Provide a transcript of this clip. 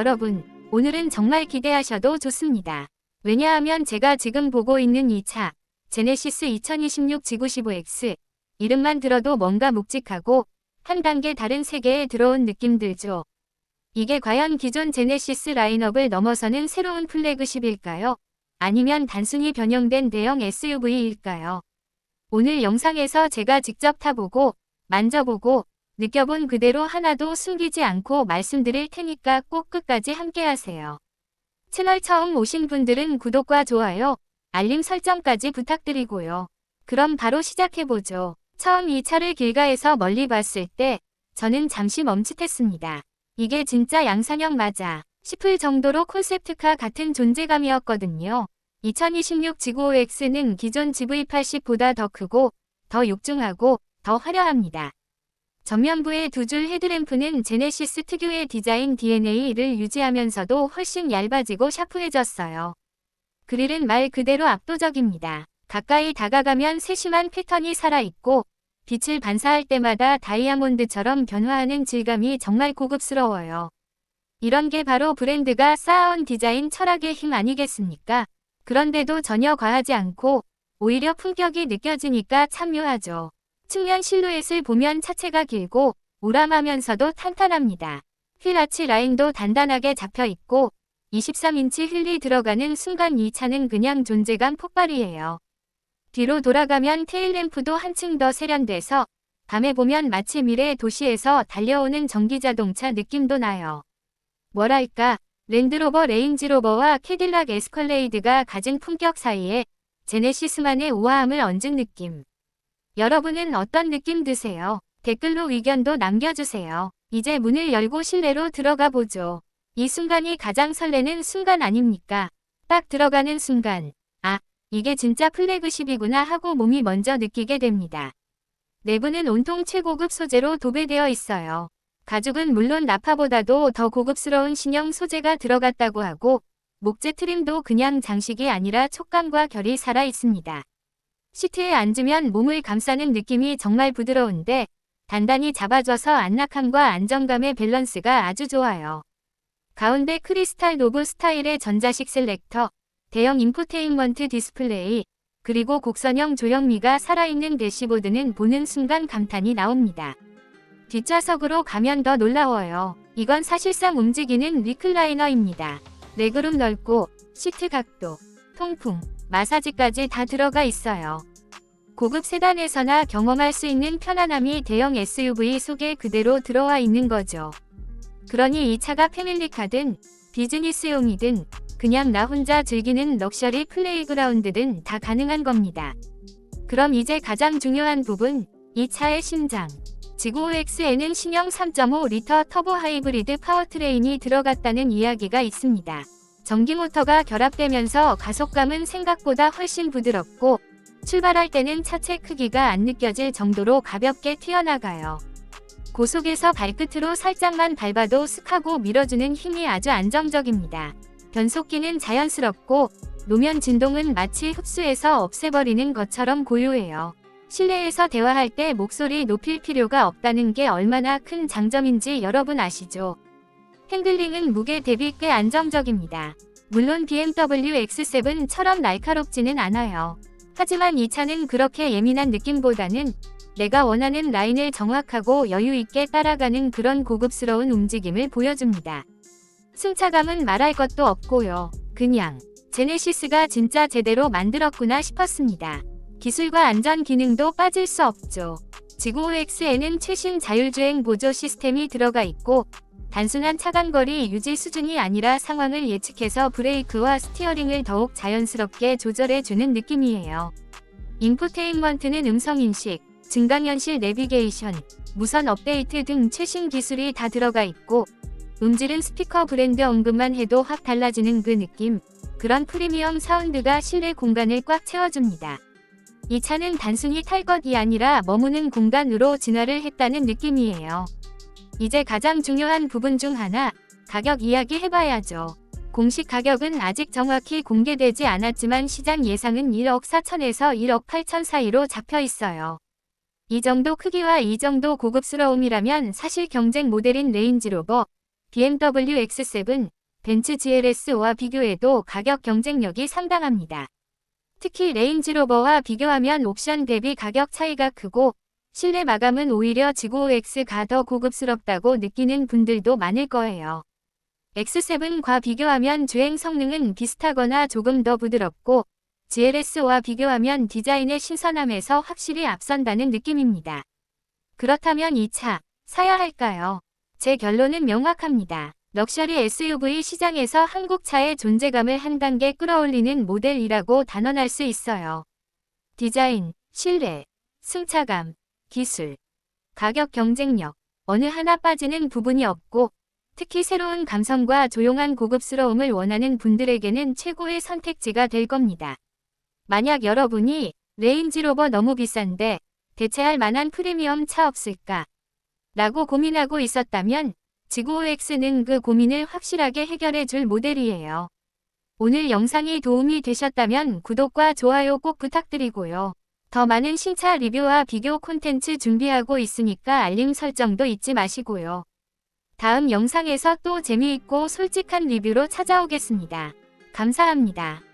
여러분, 오늘은 정말 기대하셔도 좋습니다. 왜냐하면 제가 지금 보고 있는 이 차, 제네시스 2026 G95X, 이름만 들어도 뭔가 묵직하고 한 단계 다른 세계에 들어온 느낌 들죠. 이게 과연 기존 제네시스 라인업을 넘어서는 새로운 플래그십일까요? 아니면 단순히 변형된 대형 SUV일까요? 오늘 영상에서 제가 직접 타보고 만져보고 느껴본 그대로 하나도 숨기지 않고 말씀드릴 테니까 꼭 끝까지 함께 하세요. 채널 처음 오신 분들은 구독과 좋아요, 알림 설정까지 부탁드리고요. 그럼 바로 시작해보죠. 처음 이 차를 길가에서 멀리 봤을 때 저는 잠시 멈칫했습니다. 이게 진짜 양산형 맞아 싶을 정도로 콘셉트카 같은 존재감이었거든요. 2026 G95X는 기존 GV80보다 더 크고 더 육중하고 더 화려합니다. 전면부의 두 줄 헤드램프는 제네시스 특유의 디자인 DNA를 유지하면서도 훨씬 얇아지고 샤프해졌어요. 그릴은 말 그대로 압도적입니다. 가까이 다가가면 세심한 패턴이 살아있고 빛을 반사할 때마다 다이아몬드처럼 변화하는 질감이 정말 고급스러워요. 이런 게 바로 브랜드가 쌓아온 디자인 철학의 힘 아니겠습니까? 그런데도 전혀 과하지 않고 오히려 품격이 느껴지니까 참 묘하죠. 측면 실루엣을 보면 차체가 길고 우람하면서도 탄탄합니다. 휠 아치 라인도 단단하게 잡혀 있고 23인치 휠이 들어가는 순간 이 차는 그냥 존재감 폭발이에요. 뒤로 돌아가면 테일램프도 한층 더 세련돼서 밤에 보면 마치 미래 도시에서 달려오는 전기자동차 느낌도 나요. 뭐랄까, 랜드로버 레인지로버와 캐딜락 에스컬레이드가 가진 품격 사이에 제네시스만의 우아함을 얹은 느낌. 여러분은 어떤 느낌 드세요? 댓글로 의견도 남겨주세요. 이제 문을 열고 실내로 들어가 보죠. 이 순간이 가장 설레는 순간 아닙니까? 딱 들어가는 순간, 아, 이게 진짜 플래그십이구나 하고 몸이 먼저 느끼게 됩니다. 내부는 온통 최고급 소재로 도배되어 있어요. 가죽은 물론 나파보다도 더 고급스러운 신형 소재가 들어갔다고 하고 목재 트림도 그냥 장식이 아니라 촉감과 결이 살아 있습니다. 시트에 앉으면 몸을 감싸는 느낌이 정말 부드러운데 단단히 잡아줘서 안락함과 안정감의 밸런스가 아주 좋아요. 가운데 크리스탈 노브 스타일의 전자식 셀렉터, 대형 인포테인먼트 디스플레이, 그리고 곡선형 조형미가 살아있는 대시보드는 보는 순간 감탄이 나옵니다. 뒷좌석으로 가면 더 놀라워요. 이건 사실상 움직이는 리클라이너입니다. 레그룸 넓고 시트 각도, 통풍, 마사지까지 다 들어가 있어요. 고급 세단에서나 경험할 수 있는 편안함이 대형 SUV 속에 그대로 들어와 있는 거죠. 그러니 이 차가 패밀리카든 비즈니스용이든 그냥 나 혼자 즐기는 럭셔리 플레이그라운드든 다 가능한 겁니다. 그럼 이제 가장 중요한 부분, 이 차의 심장. 지구5X에는 신형 3.5 리터 터보 하이브리드 파워트레인이 들어갔다는 이야기가 있습니다. 전기 모터가 결합되면서 가속감은 생각보다 훨씬 부드럽고 출발할 때는 차체 크기가 안 느껴질 정도로 가볍게 튀어나가요. 고속에서 발끝으로 살짝만 밟아도 슥하고 밀어주는 힘이 아주 안정적입니다. 변속기는 자연스럽고 노면 진동은 마치 흡수해서 없애버리는 것처럼 고요해요. 실내에서 대화할 때 목소리 높일 필요가 없다는 게 얼마나 큰 장점인지 여러분 아시죠? 핸들링은 무게 대비 꽤 안정적입니다. 물론 BMW X7처럼 날카롭지는 않아요. 하지만 이 차는 그렇게 예민한 느낌보다는 내가 원하는 라인을 정확하고 여유있게 따라가는 그런 고급스러운 움직임을 보여줍니다. 승차감은 말할 것도 없고요. 그냥 제네시스가 진짜 제대로 만들었구나 싶었습니다. 기술과 안전 기능도 빠질 수 없죠. 지구5X에는 최신 자율주행 보조 시스템이 들어가 있고 단순한 차간거리 유지 수준이 아니라 상황을 예측해서 브레이크와 스티어링을 더욱 자연스럽게 조절해주는 느낌이에요. 인포테인먼트는 음성인식, 증강현실 내비게이션, 무선 업데이트 등 최신 기술이 다 들어가 있고 음질은 스피커 브랜드 언급만 해도 확 달라지는 그 느낌, 그런 프리미엄 사운드가 실내 공간을 꽉 채워줍니다. 이 차는 단순히 탈 것이 아니라 머무는 공간으로 진화를 했다는 느낌이에요. 이제 가장 중요한 부분 중 하나, 가격 이야기 해봐야죠. 공식 가격은 아직 정확히 공개되지 않았지만 시장 예상은 1억 4천에서 1억 8천 사이로 잡혀 있어요. 이 정도 크기와 이 정도 고급스러움이라면 사실 경쟁 모델인 레인지로버, BMW X7, 벤츠 GLS와 비교해도 가격 경쟁력이 상당합니다. 특히 레인지로버와 비교하면 옵션 대비 가격 차이가 크고 실내 마감은 오히려 지구 X가 더 고급스럽다고 느끼는 분들도 많을 거예요. X7과 비교하면 주행 성능은 비슷하거나 조금 더 부드럽고 GLS와 비교하면 디자인의 신선함에서 확실히 앞선다는 느낌입니다. 그렇다면 이 차 사야 할까요? 제 결론은 명확합니다. 럭셔리 SUV 시장에서 한국 차의 존재감을 한 단계 끌어올리는 모델이라고 단언할 수 있어요. 디자인, 신뢰, 승차감, 기술, 가격 경쟁력, 어느 하나 빠지는 부분이 없고 특히 새로운 감성과 조용한 고급스러움을 원하는 분들에게는 최고의 선택지가 될 겁니다. 만약 여러분이 레인지로버 너무 비싼데 대체할 만한 프리미엄 차 없을까? 라고 고민하고 있었다면 지구 X는 그 고민을 확실하게 해결해 줄 모델이에요. 오늘 영상이 도움이 되셨다면 구독과 좋아요 꼭 부탁드리고요. 더 많은 신차 리뷰와 비교 콘텐츠 준비하고 있으니까 알림 설정도 잊지 마시고요. 다음 영상에서 또 재미있고 솔직한 리뷰로 찾아오겠습니다. 감사합니다.